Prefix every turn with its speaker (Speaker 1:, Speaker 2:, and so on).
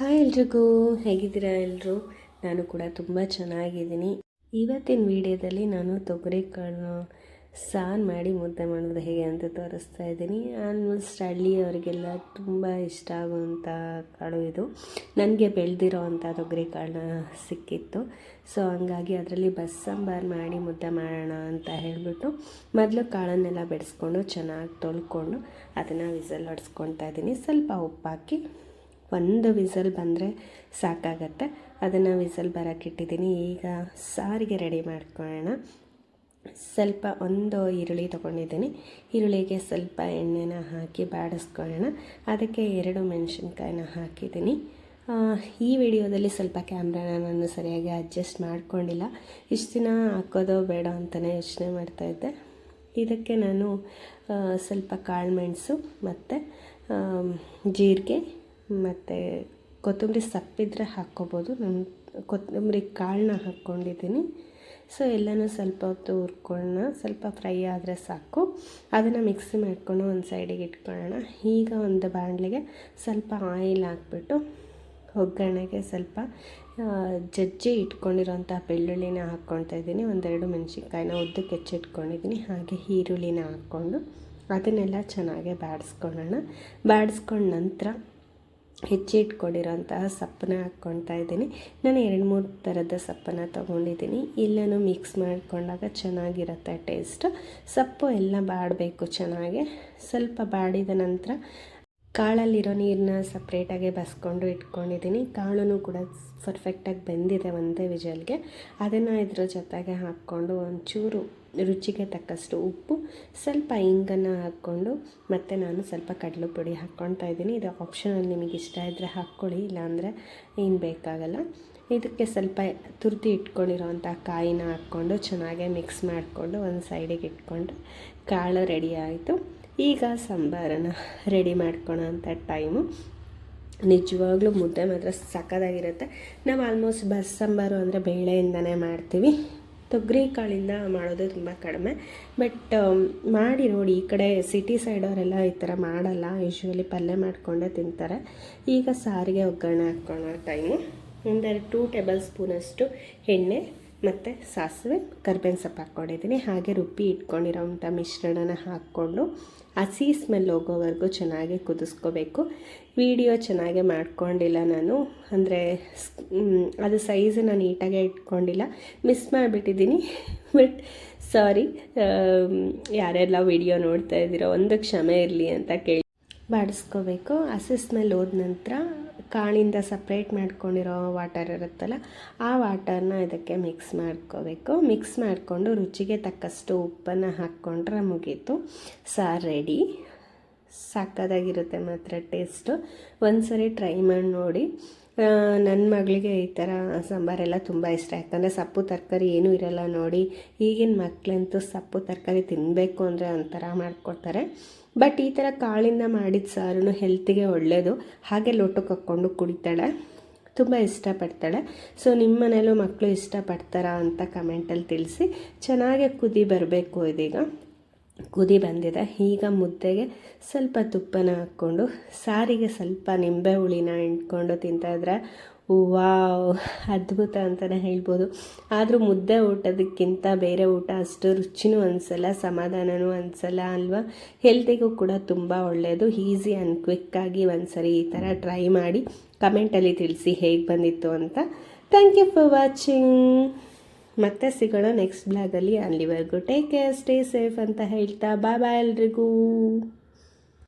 Speaker 1: Hi ಎಲ್ರಿಗೂ, ಹೇಗಿದ್ದೀರಾ ಎಲ್ಲರೂ ನಾನು ಕೂಡ ತುಂಬ ಚೆನ್ನಾಗಿದ್ದೀನಿ. ಇವತ್ತಿನ ವಿಡಿಯೋದಲ್ಲಿ ನಾನು ತೊಗರಿ ಕಾಳನ್ನ ಸಾರು ಮಾಡಿ ಮುದ್ದೆ ಮಾಡೋದು ಹೇಗೆ ಅಂತ ತೋರಿಸ್ತಾ ಇದ್ದೀನಿ. ಆಲ್ಮೋಸ್ಟ್ ಹಳ್ಳಿಯವರಿಗೆಲ್ಲ ತುಂಬ ಇಷ್ಟ ಆಗುವಂಥ ಕಾಳು ಇದು. ನನಗೆ ಬೆಳೆದಿರೋ ಅಂಥ ತೊಗರಿ ಕಾಳನ್ನ ಸಿಕ್ಕಿತ್ತು. ಸೊ, ಹಂಗಾಗಿ ಅದರಲ್ಲಿ ಬಸ್ಸಾಂಬಾರು ಮಾಡಿ ಮುದ್ದೆ ಮಾಡೋಣ ಅಂತ ಹೇಳಿಬಿಟ್ಟು ಮೊದಲು ಕಾಳನ್ನೆಲ್ಲ ಬೆಡಿಸ್ಕೊಂಡು ಚೆನ್ನಾಗಿ ತೊಳ್ಕೊಂಡು ಅದನ್ನು ವಿಸಲ್ ಹೊಡ್ಸ್ಕೊತಾ ಇದ್ದೀನಿ. ಸ್ವಲ್ಪ ಉಪ್ಪಾಕಿ ಒಂದು ವಿಸಲ್ ಬಂದರೆ ಸಾಕಾಗತ್ತೆ. ಅದನ್ನು ವಿಸಲ್ ಬರೋಕ್ಕಿಟ್ಟಿದ್ದೀನಿ ಈಗ ಸಾರಿಗೆ ರೆಡಿ ಮಾಡ್ಕೊಳ್ಳೋಣ. ಸ್ವಲ್ಪ ಒಂದು ಈರುಳ್ಳಿ ತೊಗೊಂಡಿದ್ದೀನಿ. ಈರುಳ್ಳಿಗೆ ಸ್ವಲ್ಪ ಎಣ್ಣೆನ ಹಾಕಿ ಬಾಡಿಸ್ಕೊಳ್ಳೋಣ. ಅದಕ್ಕೆ ಎರಡು ಮೆಣಸಿನ್ಕಾಯಿನ ಹಾಕಿದ್ದೀನಿ. ಈ ವಿಡಿಯೋದಲ್ಲಿ ಸ್ವಲ್ಪ ಕ್ಯಾಮ್ರಾನ ನಾನು ಸರಿಯಾಗಿ ಅಡ್ಜಸ್ಟ್ ಮಾಡ್ಕೊಂಡಿಲ್ಲ. ಇಷ್ಟು ದಿನ ಹಾಕೋದೋ ಬೇಡ ಅಂತಲೇ ಯೋಚನೆ ಮಾಡ್ತಾಯಿದ್ದೆ ಇದಕ್ಕೆ ನಾನು ಸ್ವಲ್ಪ ಕಾಳು ಮೆಣಸು ಮತ್ತು ಜೀರಿಗೆ ಮತ್ತು ಕೊತ್ತಂಬರಿ ಸಪ್ಪಿದ್ರೆ ಹಾಕ್ಕೋಬೋದು. ನಾನು ಕೊತ್ತಂಬರಿ ಕಾಳನ್ನ ಹಾಕ್ಕೊಂಡಿದ್ದೀನಿ. ಸೊ, ಎಲ್ಲನೂ ಸ್ವಲ್ಪ ಹೊತ್ತು ಹುರ್ಕೊಳ್ಳೋಣ. ಸ್ವಲ್ಪ ಫ್ರೈ ಆದರೆ ಸಾಕು. ಅದನ್ನು ಮಿಕ್ಸಿ ಮಾಡಿಕೊಂಡು ಒಂದು ಸೈಡಿಗೆ ಇಟ್ಕೊಳ್ಳೋಣ. ಈಗ ಒಂದು ಬಾಣಲೆಗೆ ಸ್ವಲ್ಪ ಆಯಿಲ್ ಹಾಕ್ಬಿಟ್ಟು ಒಗ್ಗರಣೆಗೆ ಸ್ವಲ್ಪ ಜಜ್ಜಿ ಇಟ್ಕೊಂಡಿರೋಂಥ ಬೆಳ್ಳುಳ್ಳಿನ ಹಾಕ್ಕೊಳ್ತಾ ಇದ್ದೀನಿ. ಒಂದೆರಡು ಮೆಣಸಿನ್ಕಾಯಿನ ಉದ್ದಕ್ಕೆ ಹೆಚ್ಚಿಟ್ಕೊಂಡಿದ್ದೀನಿ. ಹಾಗೆ ಈರುಳ್ಳಿನ ಹಾಕ್ಕೊಂಡು ಅದನ್ನೆಲ್ಲ ಚೆನ್ನಾಗೆ ಬಾಡಿಸ್ಕೊಳ್ಳೋಣ. ಬಾಡಿಸ್ಕೊಂಡ ನಂತರ ಹೆಚ್ಚಿಟ್ಕೊಂಡಿರೋಂತಹ ಸಪ್ಪನ್ನ ಹಾಕ್ಕೊಳ್ತಾ ಇದ್ದೀನಿ. ನಾನು ಎರಡು ಮೂರು ಥರದ ಸಪ್ಪನ್ನು ತೊಗೊಂಡಿದ್ದೀನಿ. ಎಲ್ಲನೂ ಮಿಕ್ಸ್ ಮಾಡಿಕೊಂಡಾಗ ಚೆನ್ನಾಗಿರುತ್ತೆ ಟೇಸ್ಟ್ ಸೊಪ್ಪು ಎಲ್ಲ ಬಾಡಬೇಕು ಚೆನ್ನಾಗಿ. ಸ್ವಲ್ಪ ಬಾಡಿದ ನಂತರ ಕಾಳಲ್ಲಿರೋ ನೀರನ್ನ ಸಪ್ರೇಟಾಗಿ ಬಸ್ಕೊಂಡು ಇಟ್ಕೊಂಡಿದ್ದೀನಿ. ಕಾಳೂ ಕೂಡ ಪರ್ಫೆಕ್ಟಾಗಿ ಬೆಂದಿದೆ ಒಂದೇ ವಿಜಲ್ಗೆ. ಅದನ್ನು ಇದ್ರ ಜೊತೆಗೆ ಹಾಕ್ಕೊಂಡು ಒಂಚೂರು ರುಚಿಗೆ ತಕ್ಕಷ್ಟು ಉಪ್ಪು, ಸ್ವಲ್ಪ ಇಂಗನ್ನು ಹಾಕ್ಕೊಂಡು ಮತ್ತು ನಾನು ಸ್ವಲ್ಪ ಕಡಲೆ ಪುಡಿ ಹಾಕ್ಕೊಳ್ತಾ ಇದ್ದೀನಿ. ಇದು ಆಪ್ಷನಲ್ ನಿಮಗೆ ಇಷ್ಟ ಇದ್ದರೆ ಹಾಕ್ಕೊಳ್ಳಿ, ಇಲ್ಲಾಂದರೆ ಏನು ಬೇಕಾಗಲ್ಲ. ಇದಕ್ಕೆ ಸ್ವಲ್ಪ ತುರ್ತಿ ಇಟ್ಕೊಂಡಿರೋವಂಥ ಕಾಯಿನ ಹಾಕ್ಕೊಂಡು ಚೆನ್ನಾಗೆ ಮಿಕ್ಸ್ ಮಾಡಿಕೊಂಡು ಒಂದು ಸೈಡಿಗೆ ಇಟ್ಕೊಂಡು ಕಾಳು ರೆಡಿ ಆಯಿತು. ಈಗ ಸಾಂಬಾರನ್ನ ರೆಡಿ ಮಾಡ್ಕೊಳೋ ಅಂಥ ಟೈಮು ನಿಜವಾಗ್ಲೂ ಮುದ್ದೆ ಮಾತ್ರ ಸಕ್ಕದಾಗಿರುತ್ತೆ ನಾವು ಆಲ್ಮೋಸ್ಟ್ ಬಸ್ ಸಾಂಬಾರು ಅಂದರೆ ಬೇಳೆಯಿಂದನೇ ಮಾಡ್ತೀವಿ. ತೊಗರಿ ಕಾಳಿಂದ ಮಾಡೋದು ತುಂಬ ಕಡಿಮೆ. ಬಟ್ ಮಾಡಿ ನೋಡಿ, ಈ ಕಡೆ ಸಿಟಿ ಸೈಡವರೆಲ್ಲ ಈ ಥರ ಮಾಡಲ್ಲ. ಯೂಶ್ವಲಿ ಪಲ್ಯ ಮಾಡಿಕೊಂಡೇ ತಿಂತಾರೆ. ಈಗ ಸಾರಿಗೆ ಒಗ್ಗರಣೆ ಹಾಕ್ಕೊಳೋ ಟೈಮು ಒಂದೆರಡು ಟೂ ಟೇಬಲ್ ಸ್ಪೂನಷ್ಟು ಎಣ್ಣೆ ಮತ್ತು ಸಾಸಿವೆ, ಕರ್ಬೇವಿನ ಸೊಪ್ಪು ಹಾಕ್ಕೊಂಡಿದ್ದೀನಿ. ಹಾಗೆ ರುಬ್ಬಿ ಇಟ್ಕೊಂಡಿರೋವಂಥ ಮಿಶ್ರಣನ ಹಾಕ್ಕೊಂಡು ಹಸಿ ಸ್ಮೆಲ್ ಹೋಗೋವರೆಗೂ ಚೆನ್ನಾಗಿ ಕುದಿಸ್ಕೋಬೇಕು. ವಿಡಿಯೋ ಚೆನ್ನಾಗೆ ಮಾಡ್ಕೊಂಡಿಲ್ಲ ನಾನು. ಅಂದರೆ ಅದು ಸೈಜನ್ನು ನೀಟಾಗೆ ಇಟ್ಕೊಂಡಿಲ್ಲ. ಮಿಸ್ ಮಾಡಿಬಿಟ್ಟಿದ್ದೀನಿ. ಬಟ್ ಸಾರಿ ಯಾರೆಲ್ಲ ವಿಡಿಯೋ ನೋಡ್ತಾ ಇದ್ದೀರೋ, ಒಂದು ಕ್ಷಮೆ ಇರಲಿ ಅಂತ ಕೇಳಿ. ಬಾಡಿಸ್ಕೋಬೇಕು. ಹಸಿ ಸ್ಮೆಲ್ ಹೋದ ನಂತರ ಕಾಳಿಂದ ಸಪ್ರೇಟ್ ಮಾಡ್ಕೊಂಡಿರೋ ವಾಟರ್ ಇರುತ್ತಲ್ಲ, ಆ ವಾಟರ್ನ ಇದಕ್ಕೆ ಮಿಕ್ಸ್ ಮಾಡ್ಕೋಬೇಕು. ಮಿಕ್ಸ್ ಮಾಡಿಕೊಂಡು ರುಚಿಗೆ ತಕ್ಕಷ್ಟು ಉಪ್ಪನ್ನು ಹಾಕ್ಕೊಂಡ್ರೆ ಮುಗೀತು. ಸಾರು ರೆಡಿ ಸಾಕಾಗಿರುತ್ತೆ ಮಾತ್ರ ಟೇಸ್ಟು ಒಂದು ಸರಿ ಟ್ರೈ ಮಾಡಿ ನೋಡಿ. ನನ್ನ ಮಗಳಿಗೆ ಈ ಥರ ಸಾಂಬಾರೆಲ್ಲ ತುಂಬ ಇಷ್ಟ. ಯಾಕಂದರೆ ಸೊಪ್ಪು ತರಕಾರಿ ಏನೂ ಇರಲ್ಲ ನೋಡಿ. ಈಗಿನ ಮಕ್ಕಳಂತೂ ಸೊಪ್ಪು ತರಕಾರಿ ತಿನ್ನಬೇಕು ಅಂದರೆ ಒಂಥರ ಮಾಡಿಕೊಡ್ತಾರೆ. ಬಟ್ ಈ ಥರ ಕಾಳಿಂದ ಮಾಡಿದ ಸಾರು ಹೆಲ್ತಿಗೆ ಒಳ್ಳೆಯದು ಹಾಗೆ ಲೋಟಕ್ಕೆ ಹಾಕ್ಕೊಂಡು ಕುಡಿತಾಳೆ. ತುಂಬ ಇಷ್ಟಪಡ್ತಾಳೆ. ಸೊ ನಿಮ್ಮ ಮನೇಲೂ ಮಕ್ಕಳು ಇಷ್ಟಪಡ್ತಾರಾ ಅಂತ ಕಮೆಂಟಲ್ಲಿ ತಿಳಿಸಿ. ಚೆನ್ನಾಗೆ ಕುದಿ ಬರಬೇಕು ಇದೀಗ. ಕುದಿ ಬಂದಿದೆ. ಈಗ ಮುದ್ದೆಗೆ ಸ್ವಲ್ಪ ತುಪ್ಪನ ಹಾಕ್ಕೊಂಡು, ಸಾರಿಗೆ ಸ್ವಲ್ಪ ನಿಂಬೆ ಹುಳಿನ ಇಟ್ಕೊಂಡು ತಿಂತಾಯಿದ್ರೆ ವಾವ್, ಅದ್ಭುತ ಅಂತಲೇ ಹೇಳ್ಬೋದು. ಆದರೂ ಮುದ್ದೆ ಊಟದಕ್ಕಿಂತ ಬೇರೆ ಊಟ ಅಷ್ಟು ರುಚಿನೂ ಅನಿಸಲ್ಲ ಸಮಾಧಾನವೂ ಅನಿಸಲ್ಲ ಅಲ್ವಾ? ಹೆಲ್ತಿಗೂ ಕೂಡ ತುಂಬ ಒಳ್ಳೆಯದು ಈಸಿ ಆ್ಯಂಡ್ ಕ್ವಿಕ್ಕಾಗಿ ಒಂದು ಸರಿ ಈ ಥರ ಟ್ರೈ ಮಾಡಿ ಕಮೆಂಟಲ್ಲಿ ತಿಳಿಸಿ ಹೇಗೆ ಬಂದಿತ್ತು ಅಂತ. ಥ್ಯಾಂಕ್ ಯು ಫಾರ್ ವಾಚಿಂಗ್ ಮತ್ತೆ ಸಿಗೋಣ ನೆಕ್ಸ್ಟ್ ಬ್ಲಾಗಲ್ಲಿ ಅಲ್ಲಿವರೆಗೂ ಟೇಕ್ ಕೇರ್ ಸ್ಟೇ ಸೇಫ್ ಅಂತ ಹೇಳ್ತಾ ಬಾಯ್ ಎಲ್ರಿಗೂ.